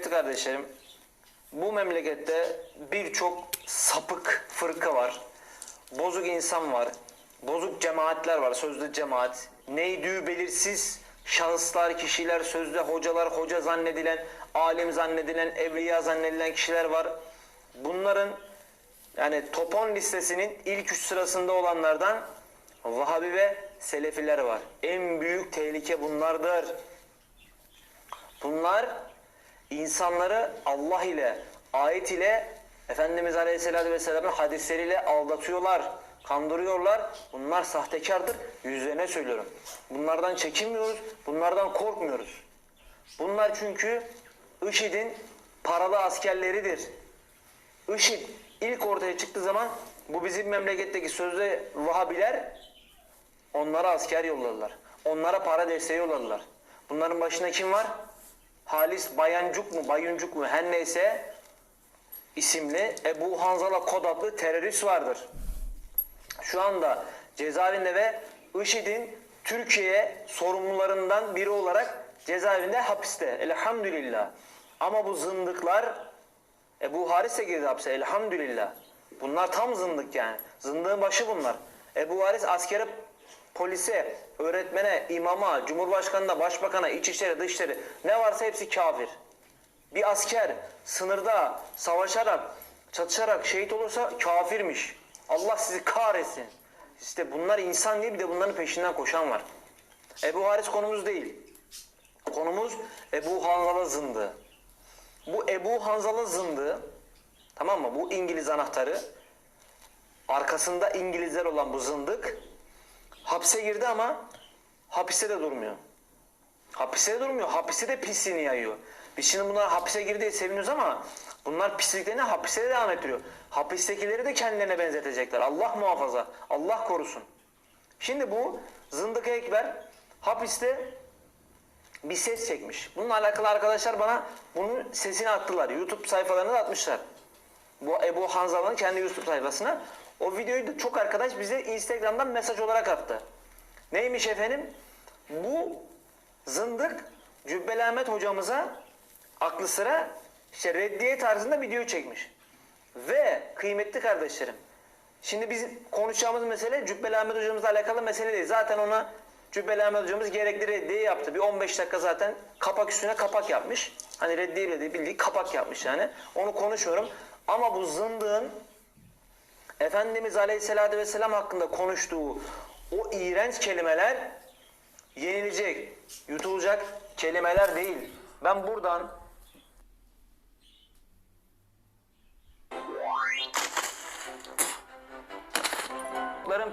Kıymetli kardeşlerim, bu memlekette birçok sapık fırka var. Bozuk insan var. Bozuk cemaatler var, sözde cemaat. Neydi belirsiz şahıslar, kişiler, sözde hocalar, hoca zannedilen, alim zannedilen, evliya zannedilen kişiler var. Bunların yani topon listesinin ilk üç sırasında olanlardan Vahabi ve Selefiler var. En büyük tehlike bunlardır. Bunlar insanları Allah ile, ayet ile, Efendimiz Aleyhisselatü Vesselam'ın hadisleriyle aldatıyorlar, kandırıyorlar. Bunlar sahtekardır. Yüzlerine söylüyorum. Bunlardan çekinmiyoruz, bunlardan korkmuyoruz. Bunlar çünkü IŞİD'in paralı askerleridir. IŞİD ilk ortaya çıktığı zaman bu bizim memleketteki sözde Vahabiler onlara asker yolladılar. Onlara para desteği yolladılar. Bunların başında kim var? Halis Bayancuk mu, Bayuncuk mu her neyse isimli Ebu Hanzala kod adlı terörist vardır. Şu anda cezaevinde ve IŞİD'in Türkiye sorumlularından biri olarak cezaevinde hapiste. Elhamdülillah. Ama bu zındıklar Ebu Haris de girdi hapse. Elhamdülillah. Bunlar tam zındık yani. Zındığın başı bunlar. Ebu Haris askere, polise, öğretmene, imama, cumhurbaşkanına, başbakana, içişleri, dışişleri ne varsa hepsi kafir. Bir asker sınırda savaşarak, çatışarak şehit olursa kafirmiş. Allah sizi kahretsin. İşte bunlar insan değil bir de bunların peşinden koşan var. Ebu Haris konumuz değil. Konumuz Ebu Hanzala zındığı. Bu Ebu Hanzala zındığı tamam mı? Bu İngiliz anahtarı arkasında İngilizler olan bu zındık hapse girdi ama hapiste de durmuyor. Hapiste de durmuyor. Hapiste de pisliğini yayıyor. Biz şimdi bunlar hapise girdi diye seviniyoruz ama bunlar pisliklerini hapiste de devam ettiriyor. Hapistekileri de kendilerine benzetecekler. Allah muhafaza. Allah korusun. Şimdi bu Zındık Ekber hapiste bir ses çekmiş. Bununla alakalı arkadaşlar bana bunun sesini attılar. YouTube sayfalarına da atmışlar. Bu Ebu Hanzala'nın kendi YouTube sayfasına. O videoyu da çok arkadaş bize Instagram'dan mesaj olarak attı. Neymiş efendim? Bu zındık Cübbeli Ahmet hocamıza aklı sıra işte reddiye tarzında video çekmiş. Ve kıymetli kardeşlerim Şimdi biz konuşacağımız mesele Cübbeli Ahmet hocamızla alakalı mesele değil. Zaten ona Cübbeli Ahmet hocamız gerekli reddiye yaptı. Bir 15 dakika zaten kapak üstüne kapak yapmış. Hani reddiye bile değil bildiği kapak yapmış yani. Onu konuşuyorum. Ama bu zındığın Efendimiz Aleyhisselatü Vesselam hakkında konuştuğu o iğrenç kelimeler yenilecek, yutulacak kelimeler değil. Ben buradan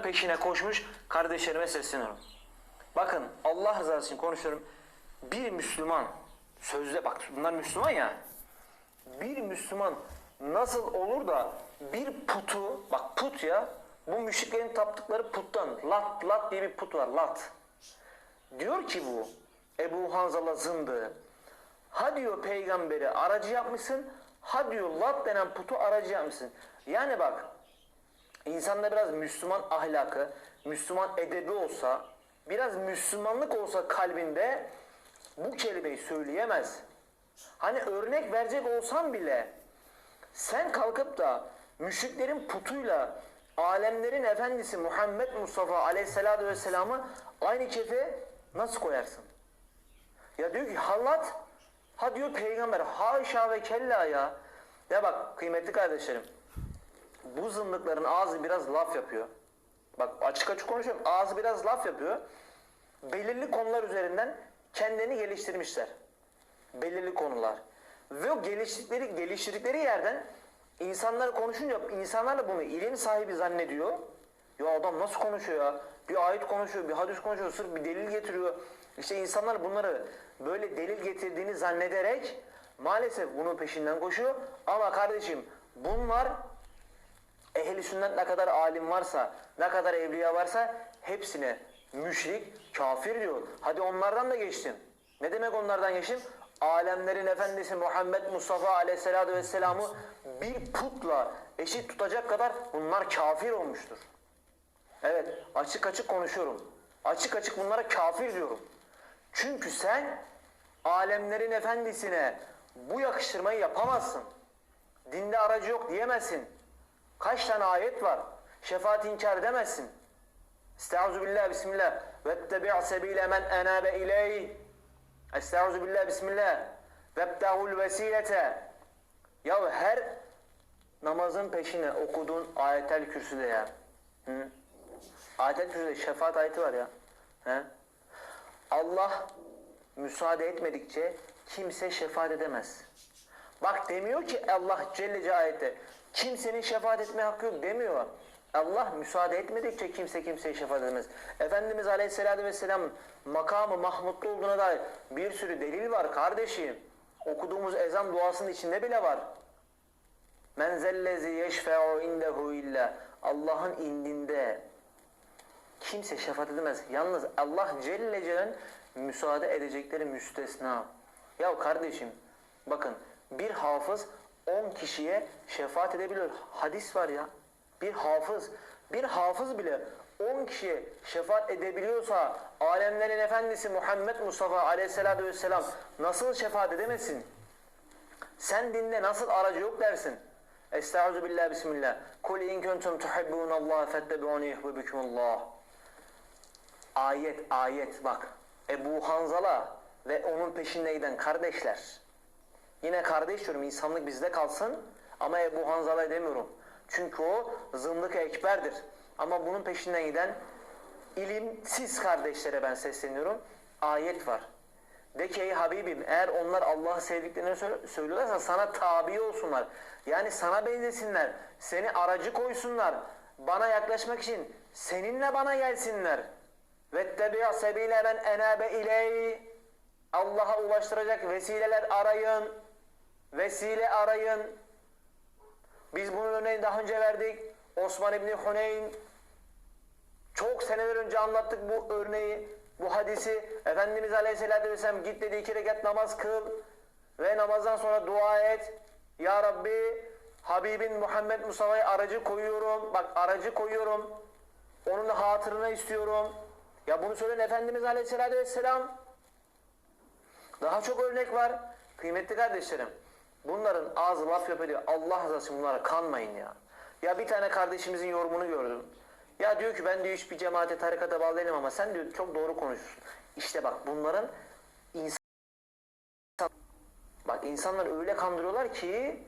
peşine koşmuş kardeşlerime sesleniyorum. Bakın Allah rızası için konuşuyorum. Bir Müslüman sözde bak bunlar Müslüman ya. Bir Müslüman nasıl olur da bir putu bak put ya bu müşriklerin taptıkları puttan lat lat diye bir put var lat. Diyor ki bu Ebu Hanzala zındığı ha diyor peygamberi aracı yapmışsın ha diyor lat denen putu aracı yapmışsın. Yani bak İnsanda biraz Müslüman ahlakı, Müslüman edebi olsa, biraz Müslümanlık olsa kalbinde bu kelimeyi söyleyemez. Hani örnek verecek olsam bile sen kalkıp da müşriklerin putuyla alemlerin efendisi Muhammed Mustafa aleyhissalatü vesselam'ı aynı kefe nasıl koyarsın? Ya diyor ki halat, ha diyor peygamber, haşa ve kella ya. Ya bak kıymetli kardeşlerim, bu zındıkların ağzı biraz laf yapıyor. Bak açık açık konuşuyorum. Ağzı biraz laf yapıyor. Belirli konular üzerinden kendini geliştirmişler. Belirli konular. Ve o geliştirdikleri, geliştirdikleri yerden insanlar konuşunca insanlar da bunu ilim sahibi zannediyor. Ya adam nasıl konuşuyor ya? Bir ayet konuşuyor, bir hadis konuşuyor, sırf bir delil getiriyor. İşte insanlar bunları böyle delil getirdiğini zannederek maalesef bunun peşinden koşuyor. Ama kardeşim bunlar ehli sünnet ne kadar alim varsa, ne kadar evliya varsa hepsine müşrik, kafir diyor. Hadi onlardan da geçtim. Ne demek onlardan geçtim? Alemlerin efendisi Muhammed Mustafa aleyhissalatü vesselam'ı bir putla eşit tutacak kadar bunlar kafir olmuştur. Evet açık açık konuşuyorum. Açık açık bunlara kafir diyorum. Çünkü sen alemlerin efendisine bu yakıştırmayı yapamazsın. Dinde aracı yok diyemezsin. Kaç tane ayet var? Şefaat inkar edemezsin. Estaizu billah, bismillah. Vettebi' sebile men enabe ileyh. Estaizu billah, bismillah. Vebtehul vesilete. Ya her namazın peşine okuduğun ayetel kürsüde ya. Hı? Ayetel kürsüde şefaat ayeti var ya. He? Allah müsaade etmedikçe kimse şefaat edemez. Bak demiyor ki Allah Celle Celaluhu kimsenin şefaat etme hakkı yok demiyor. Allah müsaade etmedikçe kimse kimseye şefaat edemez. Efendimiz Aleyhisselatü Vesselam makamı Mahmutlu olduğuna dair bir sürü delil var kardeşim. Okuduğumuz ezan duasının içinde bile var. Men zellezi yeşfe'u indehu illa Allah'ın indinde kimse şefaat edemez. Yalnız Allah Celle Celal'in müsaade edecekleri müstesna. Ya kardeşim bakın bir hafız 10 kişiye şefaat edebiliyor. Hadis var ya. Bir hafız, bir hafız bile 10 kişiye şefaat edebiliyorsa alemlerin efendisi Muhammed Mustafa aleyhissalatü vesselam nasıl şefaat edemesin? Sen dinde nasıl aracı yok dersin? Estaizu bismillah. Kul in kuntum tuhibbunallah fettebi'uni yuhibbukumullah. Ayet ayet bak. Ebu Hanzala ve onun peşinde giden kardeşler. Yine kardeş diyorum insanlık bizde kalsın ama Ebu Hanzala demiyorum. Çünkü o zındık ekberdir. Ama bunun peşinden giden ilimsiz kardeşlere ben sesleniyorum. Ayet var. De ki ey Habibim eğer onlar Allah'ı sevdiklerini sö- söylüyorlarsa sana tabi olsunlar. Yani sana benzesinler. Seni aracı koysunlar. Bana yaklaşmak için seninle bana gelsinler. Vettebi' sebile men enabe iley. Allah'a ulaştıracak vesileler arayın. Vesile arayın. Biz bunun örneğini daha önce verdik. Osman İbni Huneyn çok seneler önce anlattık bu örneği, bu hadisi. Efendimiz Aleyhisselatü Vesselam git dedi iki rekat namaz kıl ve namazdan sonra dua et. Ya Rabbi Habibin Muhammed Mustafa'yı aracı koyuyorum. Bak aracı koyuyorum. Onun hatırına istiyorum. Ya bunu söyleyen Efendimiz Aleyhisselatü Vesselam. Daha çok örnek var. Kıymetli kardeşlerim. Bunların ağzı laf yapıyor. Allah razı olsun bunlara kanmayın ya. Ya bir tane kardeşimizin yorumunu gördüm. Ya diyor ki ben diyor hiçbir cemaate tarikata bağlı değilim ama sen diyor çok doğru konuşuyorsun. İşte bak bunların insan bak insanlar öyle kandırıyorlar ki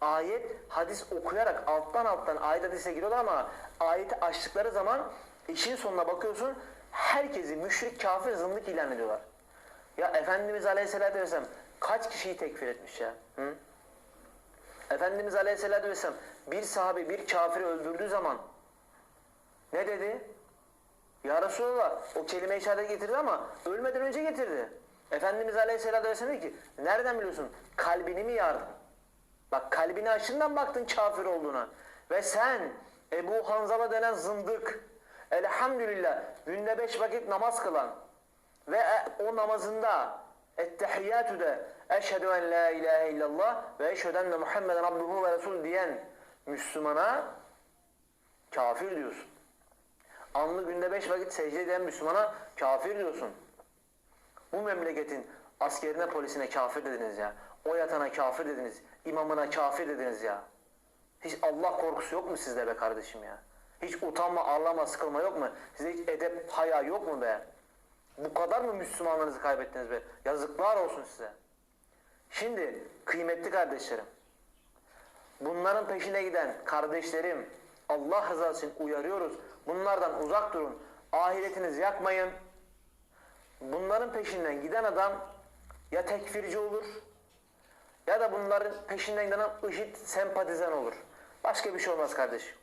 ayet hadis okuyarak alttan alttan ayet hadise giriyorlar ama ayeti açtıkları zaman işin sonuna bakıyorsun herkesi müşrik kafir zındık ilan ediyorlar. Ya Efendimiz Aleyhisselatü Vesselam kaç kişiyi tekfir etmiş ya? Hı? Efendimiz Aleyhisselatü Vesselam bir sahabe bir kafiri öldürdüğü zaman ne dedi? Ya Resulallah o kelime-i getirdi ama ölmeden önce getirdi. Efendimiz Aleyhisselatü Vesselam dedi ki nereden biliyorsun? Kalbini mi yardın? Bak kalbini açından baktın kafir olduğuna. Ve sen Ebu Hanzala denen zındık elhamdülillah günde beş vakit namaz kılan ve e- o namazında ettehiyyatü de eşhedü en la ilahe illallah ve eşhedü enne Muhammeden abduhu ve resul diyen Müslümana kafir diyorsun. Anlı günde beş vakit secde eden Müslümana kafir diyorsun. Bu memleketin askerine polisine kafir dediniz ya. O yatana kafir dediniz. imamına kafir dediniz ya. Hiç Allah korkusu yok mu sizde be kardeşim ya? Hiç utanma, ağlama, sıkılma yok mu? Sizde hiç edep, haya yok mu be? Bu kadar mı Müslümanlarınızı kaybettiniz be? Yazıklar olsun size. Şimdi kıymetli kardeşlerim, bunların peşine giden kardeşlerim, Allah rızası için uyarıyoruz. Bunlardan uzak durun. Ahiretinizi yakmayın. Bunların peşinden giden adam ya tekfirci olur ya da bunların peşinden giden IŞİD sempatizan olur. Başka bir şey olmaz kardeşim.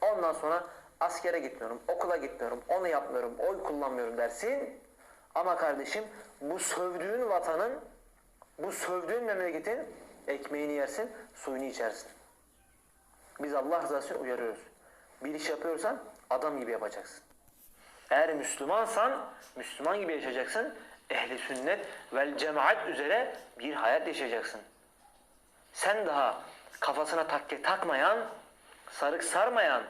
Ondan sonra askere gitmiyorum, okula gitmiyorum, onu yapmıyorum, oy kullanmıyorum dersin. Ama kardeşim bu sövdüğün vatanın, bu sövdüğün memleketin ekmeğini yersin, suyunu içersin. Biz Allah rızası uyarıyoruz. Bir iş yapıyorsan adam gibi yapacaksın. Eğer Müslümansan Müslüman gibi yaşayacaksın. Ehli sünnet vel cemaat üzere bir hayat yaşayacaksın. Sen daha kafasına takke takmayan, sarık sarmayan,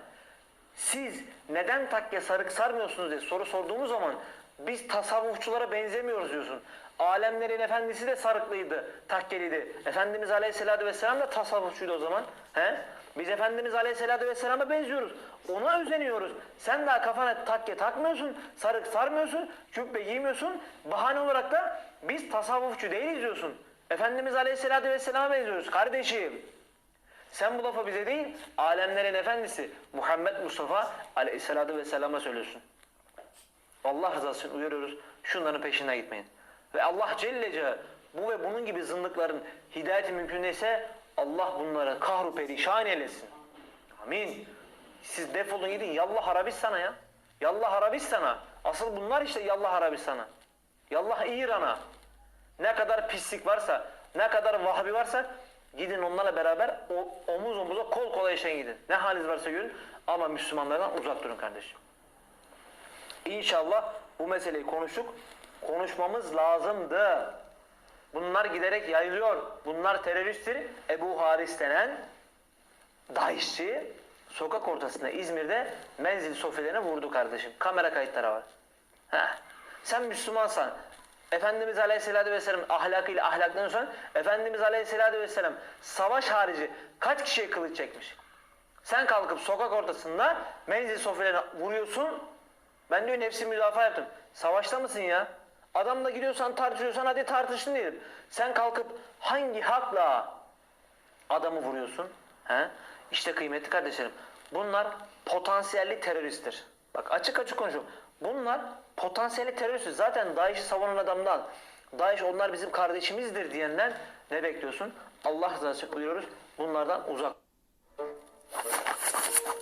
siz neden takke sarık sarmıyorsunuz diye soru sorduğumuz zaman biz tasavvufçulara benzemiyoruz diyorsun. Alemlerin efendisi de sarıklıydı, takkeliydi. Efendimiz Aleyhisselatü Vesselam da tasavvufçuydu o zaman. He? Biz Efendimiz Aleyhisselatü Vesselam'a benziyoruz. Ona özeniyoruz. Sen daha kafana takke takmıyorsun, sarık sarmıyorsun, cübbe giymiyorsun. Bahane olarak da biz tasavvufçu değiliz diyorsun. Efendimiz Aleyhisselatü Vesselam'a benziyoruz kardeşim. Sen bu lafı bize değil, alemlerin efendisi Muhammed Mustafa Aleyhisselatü Vesselam'a söylüyorsun. Allah rızası için uyarıyoruz. Şunların peşinden gitmeyin. Ve Allah Celle Celaluhu bu ve bunun gibi zındıkların hidayeti mümkün değilse Allah bunları kahru perişan eylesin. Amin. Siz defolun gidin Yallah Arabistan'a ya. Yallah Arabistan'a. Asıl bunlar işte Yallah Arabistan'a. Yallah İran'a. Ne kadar pislik varsa, ne kadar vahbi varsa gidin onlarla beraber o, omuz omuza kol kola yaşayın gidin. Ne haliniz varsa görün ama Müslümanlardan uzak durun kardeşim. İnşallah bu meseleyi konuştuk. Konuşmamız lazımdı. Bunlar giderek yayılıyor. Bunlar teröristtir. Ebu Haris denen Daişçi sokak ortasında İzmir'de menzil sofilerine vurdu kardeşim. Kamera kayıtları var. Heh. Sen Müslümansan, Efendimiz Aleyhisselatü Vesselam ahlakıyla ahlaklanıyorsan, Efendimiz Aleyhisselatü Vesselam savaş harici kaç kişiye kılıç çekmiş? Sen kalkıp sokak ortasında menzil sofilerine vuruyorsun. Ben diyor nefsi müdafaa yaptım. Savaşta mısın ya? Adamla gidiyorsan tartışıyorsan hadi tartışın diyelim. Sen kalkıp hangi hakla adamı vuruyorsun? He? İşte kıymetli kardeşlerim. Bunlar potansiyelli teröristtir. Bak açık açık konuşuyorum. Bunlar potansiyelli teröristtir. Zaten DAEŞ'i savunan adamdan DAEŞ onlar bizim kardeşimizdir diyenden ne bekliyorsun? Allah rızası için buyuruyoruz. Bunlardan uzak.